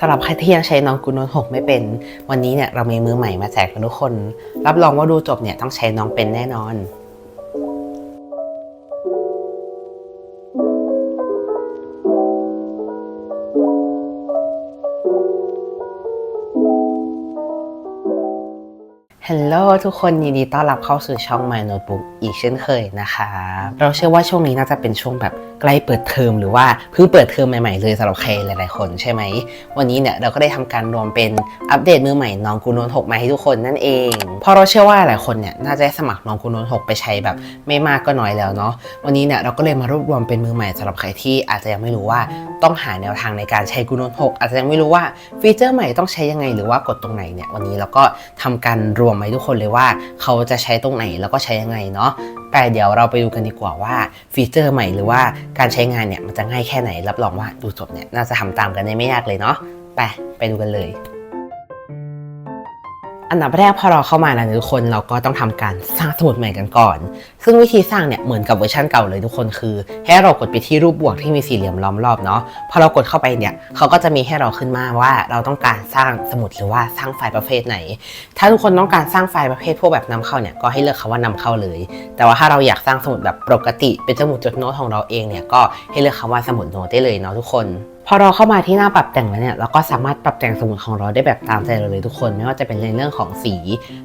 สำหรับใครที่ยังใช้น้องกูโนต6ไม่เป็น วันนี้เนี่ยเรามีมือใหม่มาแจกกันทุกคน รับรองว่าดูจบเนี่ยต้องใช้น้องเป็นแน่นอนฮัลโหลทุกคนยินดีต้อนรับเข้าสู่ช่อง My Notebook อีกเช่นเคยนะคะ เราเชื่อว่าช่วงนี้น่าจะเป็นช่วงแบบใกล้เปิดเทอมหรือว่าเพิ่งเปิดเทอมใหม่ๆเลยสำหรับใครหลายๆคนใช่ไหม วันนี้เนี่ยเราก็ได้ทำการรวมเป็นอัปเดตมือใหม่น้องกูโนน6มาให้ทุกคนนั่นเองเพราะเราเชื่อว่าหลายคนเนี่ยน่าจะสมัครน้องกูโนน6ไปใช้แบบไม่มากก็น้อยแล้วเนาะวันนี้เนี่ยเราก็เลยมารวบรวมเป็นมือใหม่สำหรับใครที่อาจจะยังไม่รู้ว่าต้องหาแนวทางในการใช้กูโนน6อาจจะยังไม่รู้ว่าฟีเจอร์ใหม่ต้องใช้ยังไงหรือว่ากดตรงไหนเนี่ยวันนี้เราก็ทำการรวมไว้ทุกคนเลยว่า เขาจะใช้ตรงไหนแล้วก็ใช้ยังไงเนาะ แต่เดี๋ยวเราไปดูกันดีกว่าว่าฟีเจอร์ใหม่หรือว่าการใช้งานเนี่ยมันจะง่ายแค่ไหนรับรองว่าดูจบเนี่ยน่าจะทำตามกันได้ไม่ยากเลยเนาะไปไปดูกันเลย อันดับแรกพอเราเข้ามาแล้วทุกคนเราก็ต้องทำการสร้างสมุดใหม่กันก่อน ซึ่งวิธีสร้างเนี่ยเหมือนกับเวอร์ชันเก่าเลยทุกคนคือ ให้เรากดไปที่รูปบวกที่มีสี่เหลี่ยมล้อมรอบเนาะพอเรากดเข้าไปเนี่ยเขาก็จะมีให้เราขึ้นมาว่าเราต้องการสร้างสมุดหรือว่าสร้างไฟล์ประเภทไหน ถ้าทุกคนต้องการสร้างไฟล์ประเภทพวกแบบนำเข้าเนี่ยก็ให้เลือกคำว่านำเข้าเลย แต่ว่าถ้าเราอยากสร้างสมุดแบบปกติ เป็นสมุดจดโน้ตของเราเองเนี่ยก็ให้เลือกคำว่าสมุดโน้ตได้เลยเนาะทุกคน พอเราเข้ามาที่หน้าปรับแต่งแล้วเนี่ยเราก็สามารถปรับแต่งสมุดของเราได้แบบตามใจเราเลยทุกคน ไม่ว่าจะเป็นในเรื่องของสี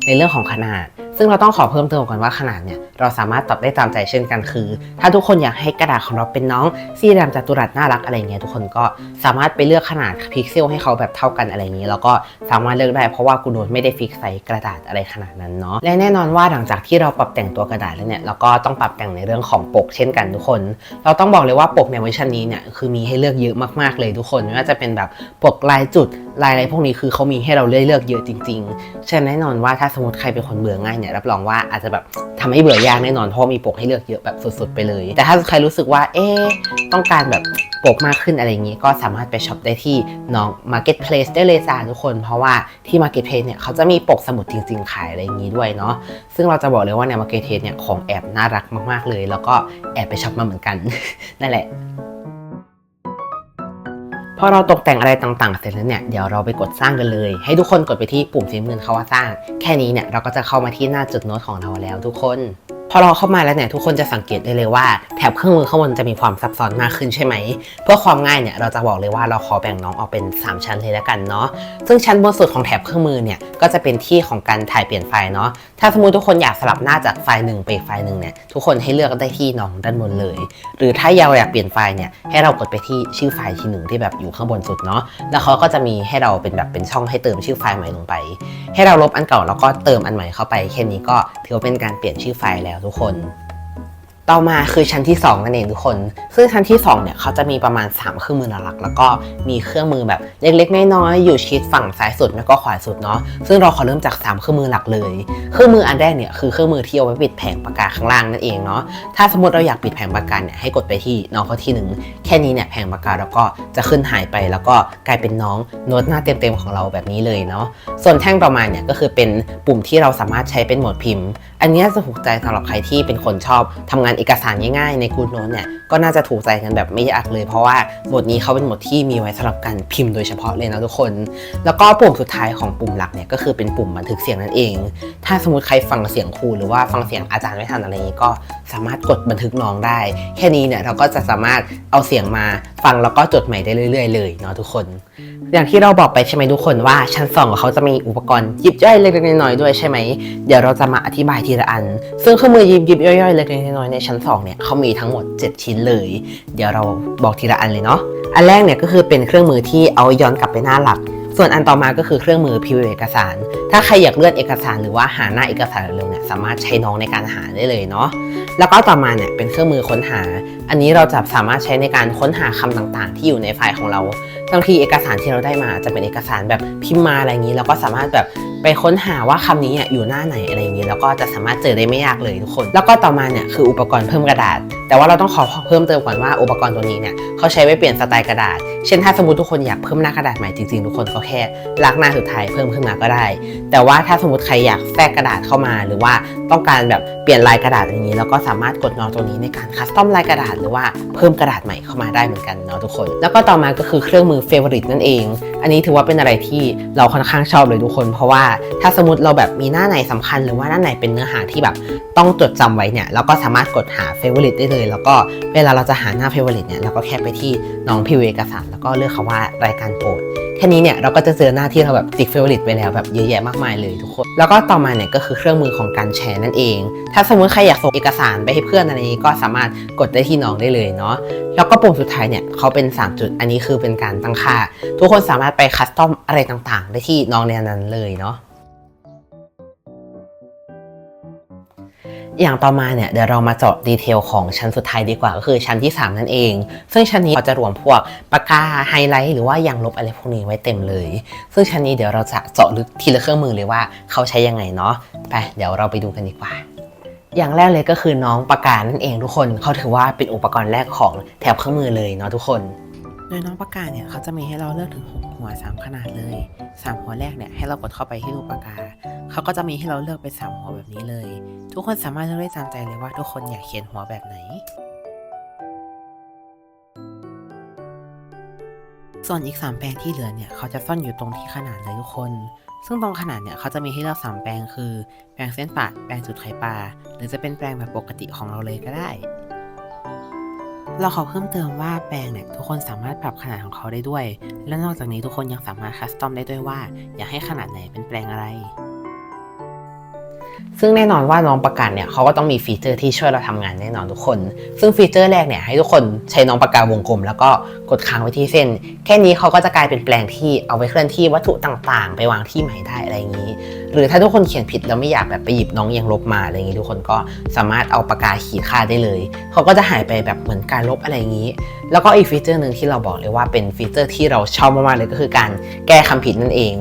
ในเรื่องของขนาด ซึ่งเราต้องขอเพิ่มเติมก่อนว่าขนาดเนี่ยเราสามารถปรับได้ตามใจเช่นกันคือ ถ้าทุกคนอยากให้กระดาษของเราเป็นน้องสี่เหลี่ยมจัตุรัสน่ารักอะไรเงี้ยทุกคนก็สามารถไปเลือกขนาดพิกเซลให้เขาแบบเท่ากันอะไรอย่างนี้แล้วก็สามารถเลือกได้เพราะว่ากูโดนไม่ได้ฟิกไซส์กระดาษอะไรขนาดนั้นเนาะและแน่นอนว่าหลังจากที่เราปรับแต่งตัวกระดาษแล้วเนี่ยเราก็ต้องปรับแต่งในเรื่องของปกเช่นกันทุกคน เราต้องบอกเลยว่าปกในเวอร์ชันนี้เนี่ยคือมีให้เลือกเยอะมากๆเลยทุกคนไม่ว่าจะเป็นแบบปกลายจุด ลายอะไรพวกนี้คือเขามีให้เราเลือกเลือกเยอะจริงๆฉะนั้นแน่นอนว่าถ้าสมมติใครเป็นคนเบื่อง่ายเนี่ยรับรองว่าอาจจะแบบทำให้เบื่อยากแน่นอนเพราะมีปกให้เลือกเยอะแบบสุดๆไปเลย แต่ถ้าใครรู้สึกว่าเอ๊ต้องการแบบปกมากขึ้นอะไรอย่างนี้ก็สามารถไปช็อปได้ที่น้อง Marketplace ได้เลยจ้าทุกคน เพราะว่าที่ Marketplace เนี่ยเขาจะมีปกสมุดจริง ๆ ขายอะไรอย่างนี้ด้วยเนาะซึ่งเราจะบอกเลยว่าใน Marketplace เนี่ยของแอบน่ารักมาก ๆ เลย แล้วก็แอบไปช็อปมาเหมือนกันนั่นแหละ พอเราตกแต่งอะไรต่างๆ เสร็จแล้วเนี่ยเดี๋ยวเราไปกดสร้างกันเลย ให้ทุกคนกดไปที่ปุ่มสีน้ำเงินคาว่าสร้าง แค่นี้เนี่ยเราก็จะเข้ามาที่หน้าจุดโน้ตของเราแล้วทุกคน พอเราเข้ามาแล้วเนี่ยทุกคนจะสังเกตได้เลยว่าแถบเครื่องมือข้างบนจะมีความซับซ้อนมากขึ้นใช่ไหม เพื่อความง่ายเนี่ยเราจะบอกเลยว่าเราขอแบ่งน้องออกเป็น 3 ชั้นเลยแล้วกันเนาะซึ่งชั้นบนสุดของแถบเครื่องมือเนี่ยก็จะเป็นที่ของการถ่ายเปลี่ยนไฟล์เนาะถ้าสมมติทุกคนอยากสลับหน้าจากไฟล์หนึ่งไปไฟล์หนึ่งเนี่ยทุกคนให้เลือกได้ที่น้องด้านบนเลย หรือถ้าเราอยากเปลี่ยนไฟล์เนี่ยให้เรากดไปที่ชื่อไฟล์ที่หนึ่งที่แบบอยู่ข้างบนสุดเนาะแล้วเขาก็จะมีให้เราเป็นแบบเป็นช่องให้เติมชื่อไฟล์ใหม่ลงไป ให้เราลบอันเก่าแล้วก็เติมอันใหม่เข้าไปแค่นี้ก็ถือว่าเป็นการเปลี่ยนชื่อไฟล์แล้วทุกคน ต่อมาคือชั้นที่2นั่นเองทุกคน ซึ่งชั้นที่2เนี่ยเขาจะมีประมาณ 3 เครื่องมือหลักๆแล้วก็มีเครื่องมือแบบเล็กๆน้อยๆอยู่ชิดฝั่งซ้ายสุดแล้วก็ขวาสุดเนาะ ซึ่งเราขอเริ่มจาก 3 เครื่องมือหลักเลย เครื่องมืออันแรกเนี่ยคือเครื่องมือที่เอาไว้ปิดแผงปากกาข้างล่างนั่นเองเนาะ ถ้าสมมติเราอยากปิดแผงปากกาเนี่ยให้กดไปที่น้องเขาที่หนึ่งแค่นี้เนี่ยแผงปากกาเราก็จะขึ้นหายไปแล้วก็กลายเป็นน้องโน้ตหน้าเต็มๆของเราแบบนี้เลยเนาะ ส่วนแท่งต่อมาเนี่ยก็คือเป็นปุ่มที่เราสามารถใช้เป็นโหมดพิมพ์ อันนี้จะถูกใจสำหรับใครที่เป็นคนชอบทำงานเอกสารง่ายๆในกูดโน้ตเนี่ยก็น่าจะถูกใจกันแบบไม่ยากเลยเพราะว่าโหมดนี้เขาเป็นโหมดที่มีไว้สำหรับการพิมพ์โดยเฉพาะเลยนะทุกคน แล้วก็ปุ่มสุดท้ายของปุ่มหลักเนี่ยก็คือเป็นปุ่มบันทึกเสียงนั่นเอง ถ้าสมมติใครฟังเสียงครูหรือว่าฟังเสียงอาจารย์ไม่ทันอะไรนี้ก็ สามารถกดบันทึกน้องได้ แค่นี้เนี่ยเราก็จะสามารถเอาเสียงมาฟังแล้วก็จดใหม่ได้เรื่อย ๆ เลยเนาะทุกคน อย่างที่เราบอกไปใช่ไหมทุกคนว่าชั้น2ของเขาจะมีอุปกรณ์ยิบย่อยเล็กๆน้อยๆด้วยใช่ไหมเดี๋ยวเราจะมาอธิบายทีละอัน ซึ่งเครื่องมือยิบยิบย่อยๆเล็กๆน้อยๆในชั้น2เนี่ยเขามีทั้งหมด 7 ชิ้นเลย เดี๋ยวเราบอกทีละอันเลยเนาะอันแรกเนี่ยก็คือเป็นเครื่องมือที่เอาย้อนกลับไปหน้าหลัก ส่วนอันต่อมาก็คือเครื่องมือพิมพ์เอกสาร ถ้าใครอยากเลื่อนเอกสารหรือว่าหาหน้าเอกสารเร็วเนี่ยสามารถใช้น้องในการหาได้เลยเนาะแล้วก็ต่อมาเนี่ยเป็นเครื่องมือค้นหา อันนี้เราจะสามารถใช้ในการค้นหาคำต่างๆ ที่อยู่ในไฟล์ของเราบางทีเอกสารที่เราได้มาจะเป็นเอกสารแบบพิมพ์มาอะไรอย่างนี้ เราก็สามารถแบบไปค้นหาว่าคำนี้อะอยู่หน้าไหนอะไรอย่างนี้ แล้วก็จะสามารถเจอได้ไม่ยากเลยทุกคน แล้วก็ต่อมาเนี่ยคืออุปกรณ์เพิ่มกระดาษ แต่ว่าเราต้องขอเพิ่มเติมก่อนว่าอุปกรณ์ตัวนี้เนี่ยเขาใช้ไว้เปลี่ยนสไตล์กระดาษ เช่นถ้าสมมติทุกคนอยากเพิ่มหน้ากระดาษใหม่จริงๆทุกคนก็แค่ลากหน้าสุดท้ายเพิ่มขึ้นมาก็ได้ แต่ว่าถ้าสมมติใครอยากแทรกกระดาษเข้ามา หรือว่าต้องการแบบเปลี่ยนลายกระดาษอย่างนี้แล้วก็สามารถกดนอตัวนี้ในการคัสตอมลายกระดาษหรือว่าเพิ่มกระดาษใหม่เข้ามาได้เหมือนกันเนาะทุกคน แล้วก็ต่อมาก็คือเครื่องมือ Favorite นั่นเอง อันนี้ถือว่าเป็นอะไรที่เราค่อนข้างชอบเลยทุกคน เพราะว่าถ้าสมมติเราแบบมีหน้าไหนสำคัญ หรือว่าหน้าไหนเป็นเนื้อหาที่แบบต้องจดจำไว้เนี่ยเราก็สามารถกดหา favorite ได้เลย แล้วก็เวลาเราจะหาหน้า favorite เนี่ยเราก็แค่ไปที่น้องพิวเอกสาร แล้วก็เลือกคำว่ารายการโปรด ค่นี้เนี่ยเราก็จะเจอหน้าที่เราแบบติ๊กเฟเวอริตไปแล้วแบบเยอะแยะมากมายเลยทุกคน แล้วก็ต่อมาเนี่ยก็คือเครื่องมือของการแชร์นั่นเอง ถ้าสมมติใครอยากส่งเอกสารไปให้เพื่อนอะไรนี้ก็สามารถกดได้ที่น้องได้เลยเนาะแล้วก็ปุ่มสุดท้ายเนี่ยเขาเป็น 3 จุดอันนี้คือเป็นการตั้งค่า ทุกคนสามารถไปคัสตอมอะไรต่างๆ ได้ที่น้องในนั้นเลยเนาะ อย่างต่อมาเนี่ยเดี๋ยวเรามาเจาะดีเทลของชั้นสุดท้ายดีกว่าก็คือชั้นที่ 3 นั่นเอง ซึ่งชั้นนี้เราจะรวมพวกปากกาไฮไลท์หรือว่ายางลบอะไรพวกนี้ไว้เต็มเลย ซึ่งชั้นนี้เดี๋ยวเราจะเจาะลึกทีละเครื่องมือเลยว่าเขาใช้ยังไงเนาะไปเดี๋ยวเราไปดูกันดีกว่าอย่างแรกเลยก็คือน้องปากกานั่นเองทุกคน เขาถือว่าเป็นอุปกรณ์แรกของแถบเครื่องมือเลยเนาะทุกคน โดยน้องปากกาเนี่ยเขาจะมีให้เราเลือกถึง 6 หัว 3 ขนาดเลย 3 หัวแรกเนี่ยให้เรากดเข้าไปที่รูปปากกา เขาก็จะมีให้เราเลือกเป็น3หัวแบบนี้เลย ทุกคนสามารถเลือกได้ตามใจเลยว่าทุกคนอยากเขียนหัวแบบไหน ส่วนอีก 3 แปลงที่เหลือเนี่ยเขาจะซ่อนอยู่ตรงที่ขนาดเลยทุกคน ซึ่งตรงขนาดเนี่ยเขาจะมีให้เลือกสามแปลงคือ แปลงเส้นปะแปลงจุดไข่ปลาหรือจะเป็นแปลงแบบปกติของเราเลยก็ได้ เราขอเพิ่มเติมว่าแปลงเนี่ยทุกคนสามารถปรับขนาดของเขาได้ด้วย และนอกจากนี้ทุกคนยังสามารถคัสตอมได้ด้วยว่า อยากให้ขนาดไหนเป็นแปลงอะไร ซึ่งแน่นอนว่าน้องประกาศเนี่ยเขาก็ต้องมีฟีเจอร์ที่ช่วยเราทำงานแน่นอนทุกคน ซึ่งฟีเจอร์แรกเนี่ยให้ทุกคนใช้น้องปากกาวงกลม แล้วก็กดค้างไว้ที่เส้น แค่นี้เขาก็จะกลายเป็นแปลงที่เอาไว้เคลื่อนที่วัตถุต่างๆ ไปวางที่ใหม่ได้อะไรอย่างนี้ หรือถ้าทุกคนเขียนผิดแล้วไม่อยากแบบไปหยิบน้องยังลบมาอะไรอย่างนี้ทุกคนก็สามารถเอาปากกาขีดค่าได้เลย เขาก็จะหายไปแบบเหมือนการลบอะไรอย่างนี้ แล้วก็อีกฟีเจอร์หนึ่งที่เราบอกเลยว่าเป็นฟีเจอร์ที่เราชอบมากๆเลยก็คือการแก้คำผิดนั่นเอง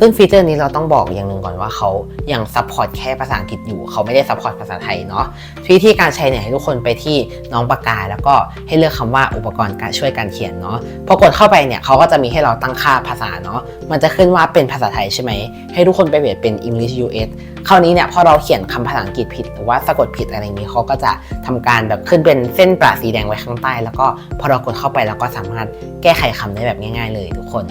ซึ่งฟีเจอร์นี้เราต้องบอกอย่างหนึ่งก่อนว่าเขายังซัพพอร์ตแค่ภาษาอังกฤษอยู่ เขาไม่ได้ซัพพอร์ตภาษาไทยเนาะวิธีการใช้เนี่ยให้ทุกคนไปที่น้องปากกา แล้วก็ให้เลือกคำว่าอุปกรณ์การช่วยการเขียนเนาะพอกดเข้าไปเนี่ยเขาก็จะมีให้เราตั้งค่าภาษาเนาะมันจะขึ้นว่าเป็นภาษาไทยใช่ไหมให้ทุกคนไปเปลี่ยนเป็น English US คราวนี้เนี่ยพอเราเขียนคำภาษาอังกฤษผิดหรือว่าสะกดผิดอะไรอย่างนี้เขาก็จะทำการแบบขึ้นเป็นเส้นประสีแดงไว้ข้างใต้ แล้วก็พอเรากดเข้าไปเราก็สามารถแก้ไขคำได้แบบง่าย ๆ เลยทุกคน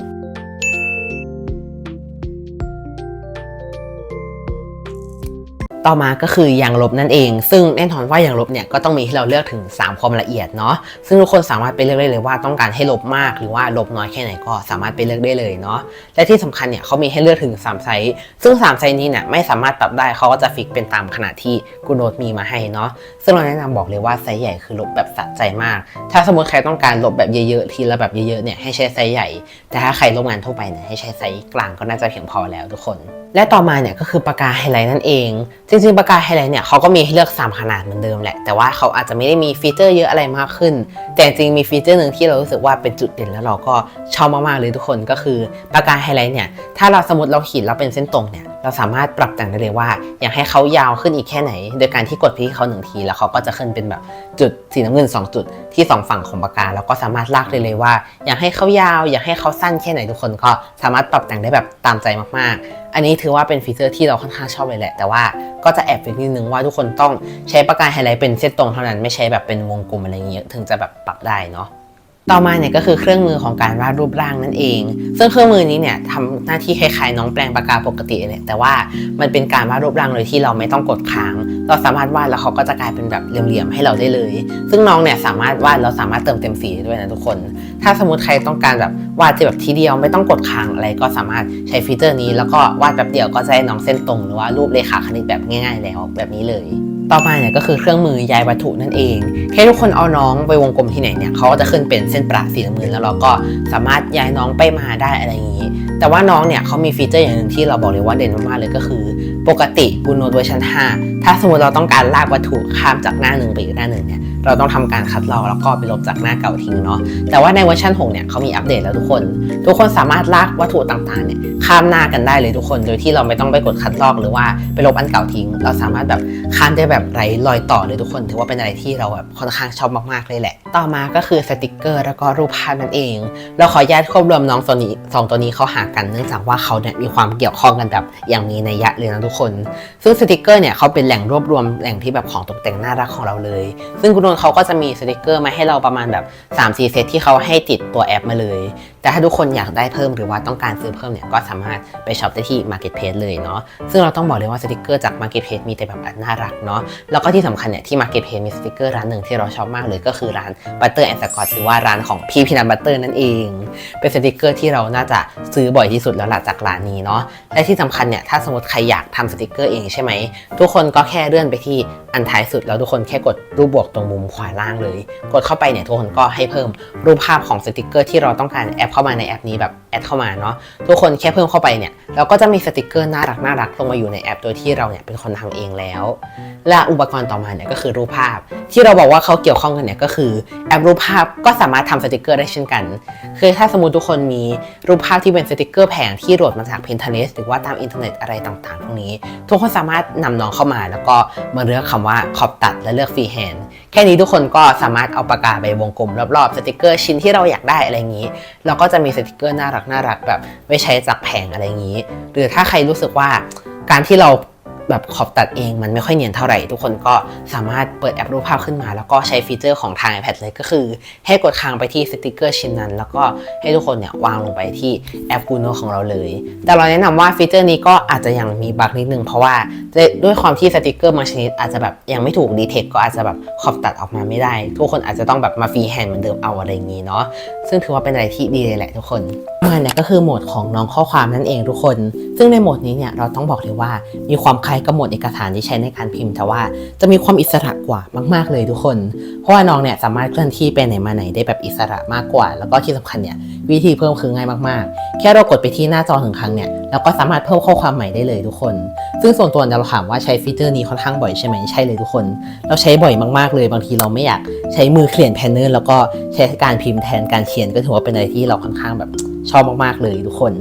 ต่อมาก็คือยางลบนั่นเอง ซึ่งแน่นอนว่ายางลบเนี่ยก็ต้องมีให้เราเลือกถึง 3 ความละเอียดเนาะซึ่งทุกคนสามารถไปเลือกได้เลยว่าต้องการให้ลบมากหรือว่าลบน้อยแค่ไหนก็สามารถไปเลือกได้เลยเนาะและที่สำคัญเนี่ยเขามีให้เลือกถึง 3 ไซส์ซึ่ง 3 ไซส์นี้เนี่ยไม่สามารถปรับได้เขาก็จะฟิกเป็นตามขนาดที่กูโนตมีมาให้เนาะซึ่งเราแนะนำบอกเลยว่าไซส์ใหญ่คือลบแบบสะใจมาก ถ้าสมมติใครต้องการลบแบบเยอะๆทีละแบบเยอะๆเนี่ยให้ใช้ไซส์ใหญ่ แต่ถ้าใครลบงานทั่วไปเนี่ยให้ใช้ไซส์กลางก็น่าจะเพียงพอแล้วทุกคน และต่อมาเนี่ยก็คือปากกาไฮไลท์นั่นเอง จจริงๆ ปากกาไฮไลท์เนี่ยเขาก็มีให้เลือก 3 ขนาดเหมือนเดิมแหละ แต่ว่าเขาอาจจะไม่ได้มีฟีเจอร์เยอะอะไรมากขึ้น แต่จริงมีฟีเจอร์หนึ่งที่เรารู้สึกว่าเป็นจุดเด่นแล้วเราก็ชอบมากๆเลยทุกคนก็คือปากกาไฮไลท์เนี่ยถ้าเราสมมติเราขีดแล้วเป็นเส้นตรงเนี่ยเราสามารถปรับแต่งได้เลยว่า อยากให้เขายาวขึ้นอีกแค่ไหน โดยการที่กดไปที่เขาหนึ่งที แล้วเขาก็จะขึ้นเป็นแบบจุดสีน้ำเงิน 2 จุดที่สองฝั่งของปากกาแล้วก็สามารถลากได้เลยว่า อยากให้เขายาว อยากให้เขาสั้นแค่ไหนทุกคนก็สามารถปรับแต่งได้แบบตามใจมากๆ อันนี้ถือว่าเป็นฟีเจอร์ที่เราค่อนข้างชอบเลยแหละ แต่ว่าก็จะแอบฟิกนิดนึงว่าทุกคนต้องใช้ปากกาไฮไลท์เป็นเส้นตรงเท่านั้นไม่ใช้แบบเป็นวงกลมอะไรเงี้ยถึงจะแบบปรับได้เนาะ ต่อมาเนี่ยก็คือเครื่องมือของการวาดรูปร่างนั่นเอง ซึ่งเครื่องมือนี้เนี่ยทำหน้าที่คล้ายๆน้องแปลงปากกาปกติเลยแต่ว่ามันเป็นการวาดรูปร่างโดยที่เราไม่ต้องกดค้าง เราสามารถวาดแล้วเขาก็จะกลายเป็นแบบเหลี่ยมๆให้เราได้เลย ซึ่งน้องเนี่ยสามารถวาดแล้วสามารถเติมเต็มสีได้ด้วยนะทุกคน ถ้าสมมติใครต้องการแบบวาดที่แบบทีเดียวไม่ต้องกดค้างอะไรก็สามารถใช้ฟีเจอร์นี้ แล้วก็วาดแบบเดียวก็จะได้น้องเส้นตรง หรือว่ารูปเลขาคณิตแบบง่าย ๆ แล้วแบบนี้เลย ต่อมาเนี่ยก็คือเครื่องมือย้ายวัตถุนั่นเองแค่ทุกคนเอาน้องไปวงกลมที่ไหนเนี่ยเขาก็จะขึ้นเป็นเส้นประสีน้ำเงินแล้วเราก็สามารถย้ายน้องไปมาได้อะไรอย่างนี้ แต่ว่าน้องเนี่ยเขามีฟีเจอร์อย่างหนึ่งที่เราบอกเลยว่าเด่นมากๆเลยก็คือ ปกติกูโนดเวอร์ชัน5 ถ้าสมมติเราต้องการลากวัตถุข้ามจากหน้าหนึ่งไปอีกหน้าหนึ่งเนี่ย เราต้องทำการคัดลอกแล้วก็ไปลบจากหน้าเก่าทิ้งเนาะ แต่ว่าในเวอร์ชัน6เนี่ยเขามีอัปเดตแล้วทุกคน ทุกคนสามารถลากวัตถุต่างๆเนี่ยข้ามหน้ากันได้เลยทุกคน โดยที่เราไม่ต้องไปกดคัดลอกหรือว่าไปลบอันเก่าทิ้ง เราสามารถแบบข้ามได้แบบไร้รอยต่อเลยทุกคน ถือว่าเป็นอะไรที่เราแบบค่อนข้างชอบมากๆเลยแหละ ต่อมาก็คือสติกเกอร์แล้วก็รูปภาพนั่นเอง เราขอญาตควบรวมน้องตัวนี้สองตัวนี้เข้าหากันเนื่องจากว่าเขาเนี่ยมีความเกี่ยวข้องกันแบบอย่างมีนัยยะเลยนะทุกคน ซึ่งสติกเกอร์เนี่ยเขาเป็นแหล่งรวบรวมแหล่งที่แบบของตกแต่งน่ารักของเราเลย ซึ่งคุณโนคนเขาก็จะมีสติกเกอร์มาให้เราประมาณแบบ3-4เซตที่เขาให้ติดตัวแอปมาเลย แต่ถ้าทุกคนอยากได้เพิ่มหรือว่าต้องการซื้อเพิ่มเนี่ยก็สามารถไปช็อปได้ที่ Marketplace เลยเนาะซึ่งเราต้องบอกเลยว่าสติกเกอร์จาก Marketplace มีแต่แบบอันน่ารักเนาะแล้วก็ที่สำคัญเนี่ยที่ Marketplace มีสติกเกอร์ร้านหนึ่งที่เราชอบมากเลยก็คือร้าน Butter and Scotch หรือว่าร้านของพี่พีนัทบัตเตอร์นั่นเอง เป็นสติกเกอร์ที่เราน่าจะซื้อบ่อยที่สุดแล้วล่ะจากร้านนี้เนาะและที่สำคัญเนี่ยถ้าสมมติใครอยากทำสติกเกอร์เองใช่ไหม ทุกคนก็แค่เลื่อนไปที่อันท้ายสุด แล้วทุกคนแค่กดรูปบวกตรงมุมขวาล่างเลย กดเข้าไปเนี่ยทุกคนก็ให้เพิ่มรูปภาพของสติกเกอร์ที่เราต้องการแอดเข้ามาในแอปนี้แบบแอดเข้ามาเนาะทุกคนแค่เพิ่มเข้าไปเนี่ยเราก็จะมีสติกเกอร์น่ารักน่ารักลงมาอยู่ในแอปโดยที่เราเนี่ยเป็นคนทำเองแล้ว และอุปกรณ์ต่อมาเนี่ยก็คือรูปภาพ ที่เราบอกว่าเขาเกี่ยวข้องกันเนี่ยก็คือแอปรูปภาพก็สามารถทำสติกเกอร์ได้เช่นกัน คือถ้าสมมติทุกคนมีรูปภาพที่เป็นสติกเกอร์แผงที่โหลดมาจาก Pinterest หรือว่าตามอินเทอร์เน็ตอะไรต่างๆพวกนี้ทุกคนสามารถนำน้องเข้ามา แล้วก็มาเลือกคำว่าขอบตัดและเลือกฟรีแฮนด์แค่นี้ทุกคนก็สามารถเอาปากกาไปวงกลมรอบๆสติกเกอร์ชิ้นที่เราอยากได้อะไรอย่างนี้เราก็จะมีสติกเกอร์น่ารักน่ารักแบบไม่ใช้จากแผงอะไรอย่างนี้ หรือถ้าใครรู้สึกว่าการที่เรา แบบขอบตัดเองมันไม่ค่อยเนียนเท่าไหร่ ทุกคนก็สามารถเปิดแอปรูปภาพขึ้นมา แล้วก็ใช้ฟีเจอร์ของทาง iPad เลยก็คือ ให้กดค้างไปที่สติกเกอร์ชิ้นนั้น แล้วก็ให้ทุกคนเนี่ยวางลงไปที่แอป Guno ของเราเลย แต่เราแนะนำว่าฟีเจอร์นี้ก็อาจจะยังมีบั๊กนิดนึง เพราะว่าด้วยความที่สติกเกอร์บางชนิดอาจจะแบบยังไม่ถูกดีเทคก็อาจจะแบบขอบตัดออกมาไม่ได้ ทุกคนอาจจะต้องแบบมาฟรีแฮนด์เหมือนเดิมเอาอะไรอย่างนี้เนาะซึ่งถือว่าเป็นอะไรที่ดีเลยแหละทุกคนมาเนี่ยก็คือโหมดของน้องข้อความนั่นเองทุกคน ซึ่งในโหมดนี้เนี่ยเราต้องบอกเลยว่ามีความคล้ายกับหมดเอกสารที่ใช้ในการพิมพ์ แต่ว่าจะมีความอิสระกว่ามากๆเลยทุกคน เพราะว่าน้องเนี่ยสามารถเคลื่อนที่ไปไหนมาไหนได้แบบอิสระมากกว่า แล้วก็ที่สำคัญเนี่ยวิธีเพิ่มคือง่ายมากๆ แค่เรากดไปที่หน้าจอถึงครั้งเนี่ยเราก็สามารถเพิ่มข้อความใหม่ได้เลยทุกคน ซึ่งส่วนตัวเราถามว่าใช้ฟีเจอร์นี้ค่อนข้างบ่อยใช่ไหมใช่เลยทุกคน เราใช้บ่อยมากๆเลยบางทีเราไม่อยากใช้มือเขียนแพนเนอร์แล้วก็ใช้การพิมพ์แทนการเขียนก็ถือว่าเป็นอะไรที่เราค่อนข้างแบบชอบมากๆเลยทุกคน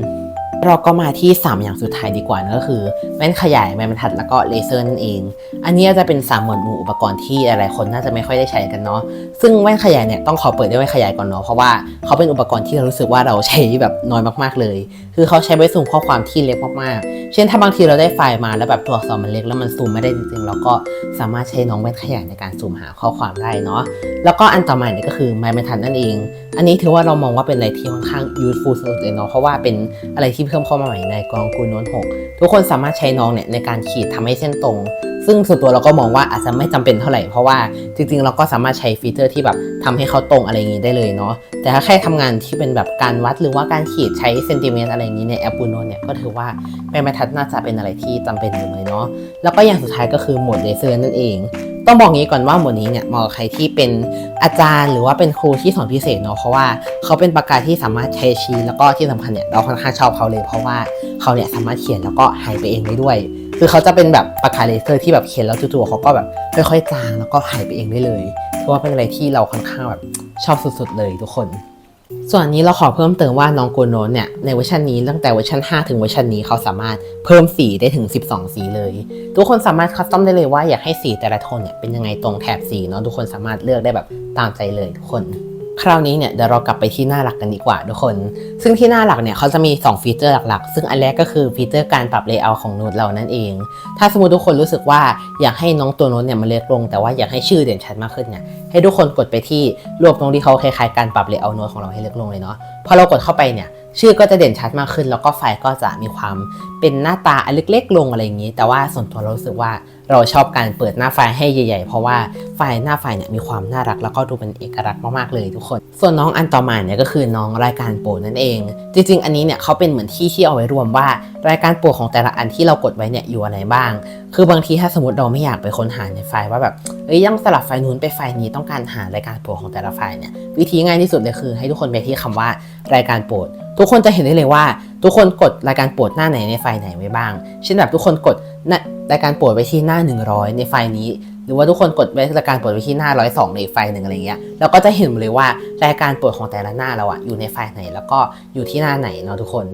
เราก็มาที่ 3 อย่างสุดท้ายดีกว่านั่นก็คือแว่นขยายไม้บรรทัดแล้วก็เลเซอร์นั่นเอง อันนี้จะเป็น3หมวดหมู่อุปกรณ์ที่หลายๆคนน่าจะไม่ค่อยได้ใช้กันเนาะซึ่งแว่นขยายเนี่ยต้องขอเปิดด้วยแว่นขยายก่อนเนาะเพราะว่าเขาเป็นอุปกรณ์ที่เรารู้สึกว่าเราใช้แบบน้อยมากๆเลย คือเขาใช้ไว้ซูมข้อความที่เล็กมากๆ เช่นถ้าบางทีเราได้ไฟล์มาแล้วแบบตัวอักษรมันเล็กแล้วมันซูมไม่ได้จริงๆเราก็สามารถใช้น้องแว่นขยายในการซูมหาข้อความได้เนาะแล้วก็อันต่อมาเนี่ยก็คือไม้บรรทัดนั่นเอง อันนี้ถือว่าเรามองว่าเป็นอะไรที่ค่อนข้าง useful สุดเลยเนาะเพราะว่าเป็นอะไรที่พิ่มเข้ามาใหม่ในกองกูโน้ต6ทุกคนสามารถใช้น้องเนี่ยในการขีดทำให้เส้นตรง ซึ่งส่วนตัวเราก็มองว่าอาจจะไม่จำเป็นเท่าไหร่ เพราะว่าจริงๆ เราก็สามารถใช้ฟีเจอร์ที่แบบทำให้เขาตรงอะไรอย่างนี้ได้เลยเนาะ แต่ถ้าแค่ทำงานที่เป็นแบบการวัดหรือว่าการขีดใช้เซนติเมตรอะไรอย่างนี้ในแอปบูโนเนี่ยก็ถือว่าแม่บรรทัดน่าจะเป็นอะไรที่จำเป็นอยู่เลยเนาะ แล้วก็อย่างสุดท้ายก็คือโหมดเลเซอร์นั่นเอง ต้องบอกงี้ก่อนว่าหมดนี้เนี่ยเหมาะกับใครที่เป็นอาจารย์หรือว่าเป็นครูที่สอนพิเศษเนาะเพราะว่าเขาเป็นปากกาที่สามารถใช้ชี้แล้วก็ที่สำคัญเนี่ยเราค่อนข้างชอบเขาเลย เพราะว่าเขาเนี่ยสามารถเขียนแล้วก็หายไปเองได้ด้วย คือเขาจะเป็นแบบปากกาเลเซอร์ที่แบบเขียนแล้วจู่ๆเขาก็แบบค่อยๆจางแล้วก็หายไปเองได้เลยเพราะว่าเป็นอะไรที่เราค่อนข้างแบบชอบสุดๆเลยทุกคน ส่วนนนี้เราขอเพิ่มเติมว่าน้องโกโนนเนี่ยในเวอร์ชันนี้ตั้งแต่เวอร์ชัน5 ถึงเวอร์ชันนี้เขาสามารถเพิ่มสีได้ถึง 12 สีเลย ทุกคนสามารถคัสตอมได้เลยว่าอยากให้สีแต่ละโทนเนี่ยเป็นยังไงตรงแถบสีเนาะทุกคนสามารถเลือกได้แบบตามใจเลยทุกคน คราวนี้เนี่ยเดี๋ยวเรากลับไปที่หน้าหลักกันดีกว่าทุกคน ซึ่งที่หน้าหลักเนี่ยเขาจะมี 2 ฟีเจอร์หลักๆ ซึ่งอันแรกก็คือฟีเจอร์การปรับเลเยอร์ของโน้ตเรานั่นเอง ถ้าสมมติทุกคนรู้สึกว่าอยากให้น้องตัวโน้ตเนี่ยมันเล็กลง แต่ว่าอยากให้ชื่อเด่นชัดมากขึ้นเนี่ยให้ทุกคนกดไปที่รวบตรงที่เขาคล้ายๆการปรับเลเยอร์โน้ตของเราให้เล็กลงเลยเนาะพอเรากดเข้าไปเนี่ย ชื่อก็จะเด่นชัดมากขึ้น แล้วก็ไฟก็จะมีความเป็นหน้าตาอันเล็กๆ ลงอะไรอย่างนี้ แต่ว่าส่วนตัวเราสึกว่าเราชอบการเปิดหน้าไฟให้ใหญ่ๆ เพราะว่าไฟหน้าไฟเนี่ยมีความน่ารักแล้วก็ดูเป็นเอกลักษณ์มากๆเลยทุกคน ส่วนน้องอันต่อมาเนี่ยก็คือน้องรายการโปรดนั่นเอง จริง ๆ อันนี้เนี่ยเขาเป็นเหมือนที่ที่เอาไว้รวมว่า รายการโปรดของแต่ละอันที่เรากดไว้เนี่ยอยู่อะไรบ้าง คือบางทีถ้าสมมติเราไม่อยากไปค้นหาในไฟล์ว่าแบบเอ้ยยังสลับไฟล์นู้นไปไฟล์นี้ต้องการหารายการโปรดของแต่ละไฟล์เนี่ยวิธีง่ายที่สุดเลยคือ ให้ทุกคนไปที่คำว่ารายการโปรด ทุกคนจะเห็นได้เลยว่า ทุกคนกดรายการโปรดหน้าไหนในไฟล์ไหนไว้บ้าง เช่นแบบทุกคนกดรายการโปรดไว้ที่หน้า 100 ในไฟล์นี้ หรือว่าทุกคนกดรายการโปรดไว้ที่หน้า 102 ในไฟล์หนึ่งอะไรเงี้ยเราก็จะเห็นเลยว่ารายการโปรดของแต่ละหน้าเราอะอยู่ในไฟล์ไหน แล้วก็อยู่ที่หน้าไหนเนาะทุกคน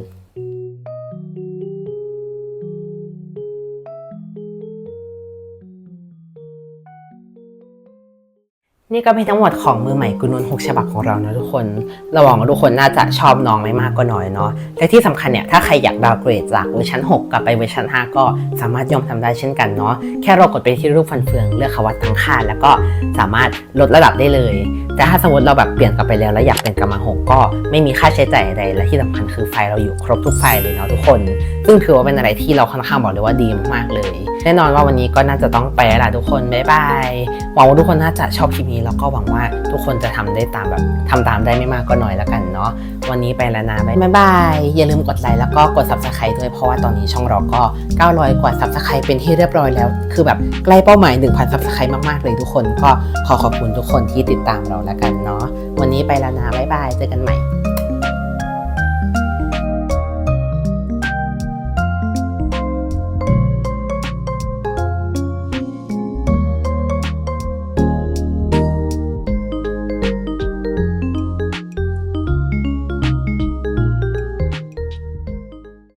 นี่ก็เป็นทั้งหมดของมือใหม่กุนนหกฉบับของเรานะทุกคนเราหวังว่าทุกคนน่าจะชอบน้องไม่มากก็น้อยเนาะและที่สำคัญเนี่ยถ้าใครอยากดาวเกรดจากเวอร์ชัน6 กลับไปเวอร์ชัน5 ก็สามารถยอมทำได้เช่นกันเนาะแค่เรากดไปที่รูปฟันเฟืองเลือกคำว่าทั้งค่าแล้วก็สามารถลดระดับได้เลย แต่ถ้าสมมติเราแบบเปลี่ยนกลับไปแล้วแล้วอยากเป็นกำมังหกก็ไม่มีค่าใช้จ่ายใดและที่สำคัญคือไฟล์เราอยู่ครบทุกไฟล์เลยเนาะทุกคน ซึ่งถือว่าเป็นอะไรที่เราค่อนข้างบอกเลยว่าดีมากๆเลย แน่นอนว่าวันนี้ก็น่าจะต้องไปแล้วล่ะทุกคนบ๊ายบายหวังว่าทุกคนน่าจะชอบคลิปนี้แล้วก็หวังว่าทุกคนจะทำได้ตามแบบทำตามได้ไม่มากก็น้อยแล้วกันเนาะวันนี้ไปแล้วนะบ๊ายบายอย่าลืมกดไลค์แล้วก็กด subscribe ด้วยเพราะว่าตอนนี้ช่องเราก็ 900 กว่า subscribe เป็นที่เรียบร้อยแล้ว คือแบบใกล้เป้าหมาย 1,000 subscribe มากๆเลยทุกคนก็ขอขอบคุณทุกคนที่ติดตามเราแล้วกันเนาะวันนี้ไปแล้วนะบ๊ายบายเจอกันใหม่